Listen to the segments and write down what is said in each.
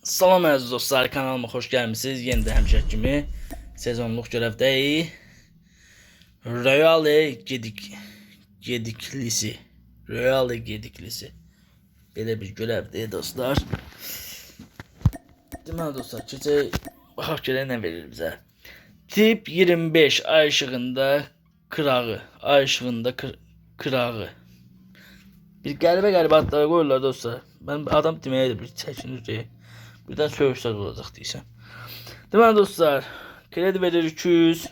Salam əziz dostlar, kanalıma xoş gəlmisiniz. Yenə də həmişə kimi sezonluq görevdəyik. Royale Gedik Gediklisi. Royale Gediklisi. Belə bir görevdir dostlar. Deməli dostlar, keçək baxaq görək nə verir bizə. Tip 25 ay işığında kırağı, ay işığında kır, kırağı. Bir qəribə qəribə adlar qoyurlar dostlar. Mən adam deməyə də bir çəkinir ki, birdən söyüşlər olacaq deyirsən. Deməli dostlar, kredi verir 200,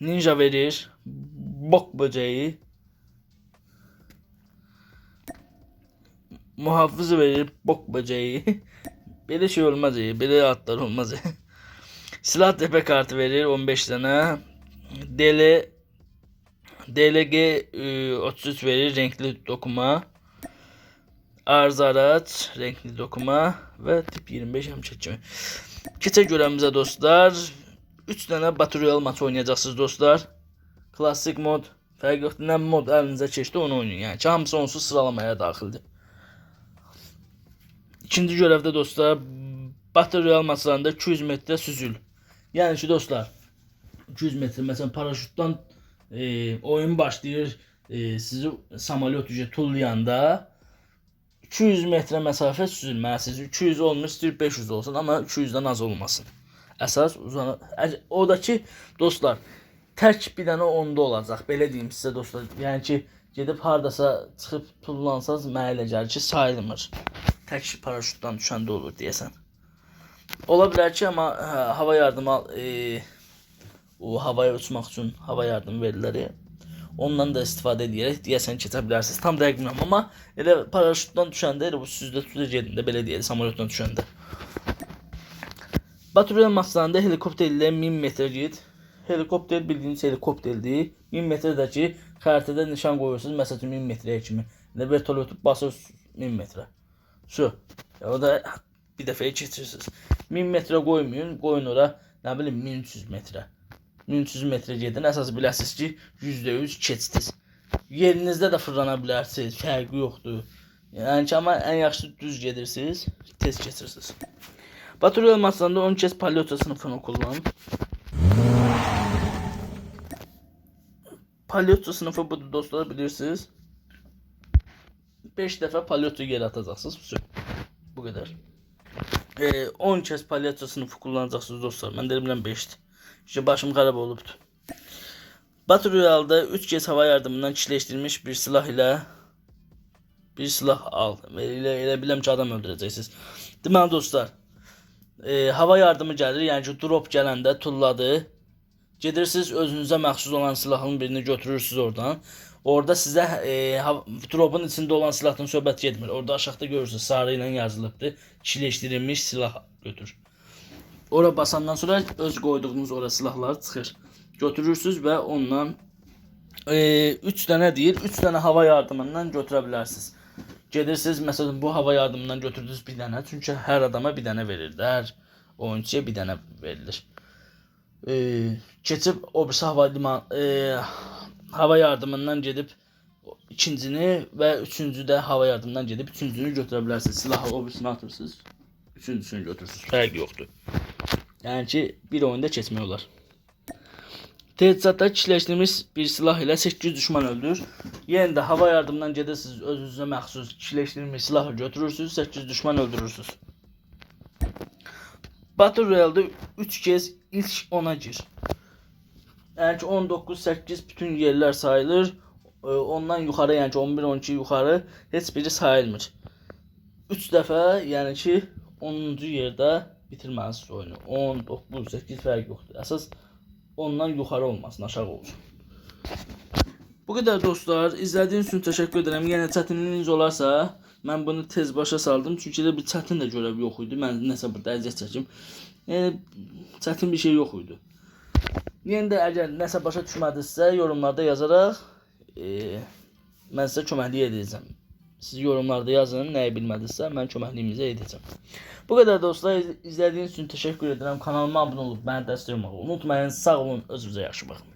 ninja verir, bok böceği, muhafız verir, bok böceği. Belə şey olmaz, ya, belə adlar olmaz. ya. Silah tepe kartı verir 15 tane. DL DLG e, 33 verir renkli dokuma. Arz araç renkli dokuma ve tip 25 hem çekimi. Keçək görəmizə dostlar. 3 dənə Battle Royale maçı oynayacaqsınız dostlar. Klassik mod, fərq yoxdur. Nə mod əlinizə keçdi onu oynayın. Yəni ki, hamısı onsuz sıralamaya daxildir. İkinci görevde dostlar Battle Royale maçlarında 200 metre süzül. Yani ki dostlar 200 metre mesela paraşüttan e, oyun başlayır e, sizi samolyot ücret tullayanda 200 metre mesafe süzülməlisiniz. 200 olmuş istəyir 500 olsun amma 200'den az olmasın. Əsas uzana ə- o da ki dostlar tək bir dənə onda olacaq. Belə deyim sizə dostlar. Yəni ki gedib hardasa çıxıb tullansaz mənə elə gəlir ki sayılmır. Tək paraşütdən düşəndə olur deyəsən. Ola bilər ki, amma hava yardımı e, o havaya uçmaq üçün hava yardımı verirlər. ya. Ondan da istifadə edərək deyəsən keçə bilərsiniz. Tam dəqiq bilmirəm, amma elə paraşütdən düşəndə elə bu süzdə süzə gedində belə deyək, samolyotdan düşəndə. Baturiya maçlarında helikopter ilə 1000 metr ged. Helikopter bildiyiniz helikopterdir. 1000 metrdəki xəritədə nişan qoyursunuz, məsələn 1000 metrəyə kimi. Elə vertolyotu basırsınız 1000 metrə. Şu. Ya o da bir dəfəyə keçirsiniz. 1000 metrə qoymayın, qoyun ora nə bilim 1300 metrə. 1300 metrə gedin, əsas biləsiniz ki, %100 keçdiniz. Yerinizdə də fırlana bilərsiniz, fərqi yoxdur. Yəni ki, amma ən yaxşı düz gedirsiniz, tez keçirsiniz. Baturiya maçlarında 10 kez palyota sınıfını kullanın. Palyota sınıfı budur dostlar bilirsiniz. 5 dəfə palyaço yer atacaqsınız. Bütün. Bu qədər. Ee, 10 kez palyaço sınıfı kullanacaqsınız dostlar. Də bilmirəm 5-dir. İşte başım xarab olubdu. Battle Royale'da 3 kez hava yardımından kişileştirilmiş bir silah ile bir silah al. Elə, elə biləm ki adam öldürəcəksiniz. Deməli dostlar, e, hava yardımı gəlir, yəni ki drop gələndə tulladı. Gedirsiniz özünüzə məxsus olan silahın birini götürürsüz oradan. Orada sizə e, dropun içində olan silahdan söhbət getmir. Orada aşağıda görürsüz sarı ilə yazılıbdır. Kişiləşdirilmiş silah götür. Ora basandan sonra öz qoyduğunuz ora silahlar çıxır. Götürürsüz və ondan 3 dənə deyir, 3 dənə hava yardımından götürə bilərsiniz. Gedirsiniz məsələn bu hava yardımından götürdünüz bir dənə, çünki hər adama bir dənə verir. Hər oyunçuya bir dənə verilir. E, keçib o birisi hava liman e, hava yardımından gedib ikincini və üçüncü də hava yardımından gedib üçüncünü götürə bilərsiniz. Silahı o birisini atırsınız. Üçüncüsünü götürürsünüz. Fərq yoxdur. Yəni ki, bir oyunda keçmək olar. Teçhizatda kişiləşdirilmiş bir silah ilə 800 düşman öldürür. Yenə də hava yardımından gedirsiniz, özünüzə məxsus kişiləşdirilmiş silahı götürürsünüz, 800 düşman öldürürsünüz. Battle Royale'da 3 kez ilk 10'a gir. Yəni ki 19 8 bütün yerlər sayılır. Ee, Ondan yuxarı, yəni ki 11 12 yuxarı heç biri sayılmır. 3 dəfə, yəni ki 10-cu yerdə bitirməlisiniz oyunu. 10, 9, 8 fərq yoxdur. Əsas ondan yuxarı olmasın, aşağı olsun. Bu qədər dostlar. İzlədiyiniz üçün təşəkkür edirəm. Yenə çətinliyiniz olarsa, mən bunu tez başa saldım. Çünki elə bir çətin də görev yox idi. Mən nəsə burada əziyyət çəkim. Yəni çətin bir şey yox idi. Yenə də əgər nəsə başa düşmədinizsə, yorumlarda yazaraq e, mən sizə köməklik edəcəm. Siz yorumlarda yazın, nəyi bilmədinizsə, mən köməkliyinizi edəcəm. Bu qədər dostlar, iz- izlədiyiniz üçün təşəkkür edirəm. Kanalıma abunə olub məni dəstək olmağı unutmayın. Sağ olun, özünüzə yaxşı baxın.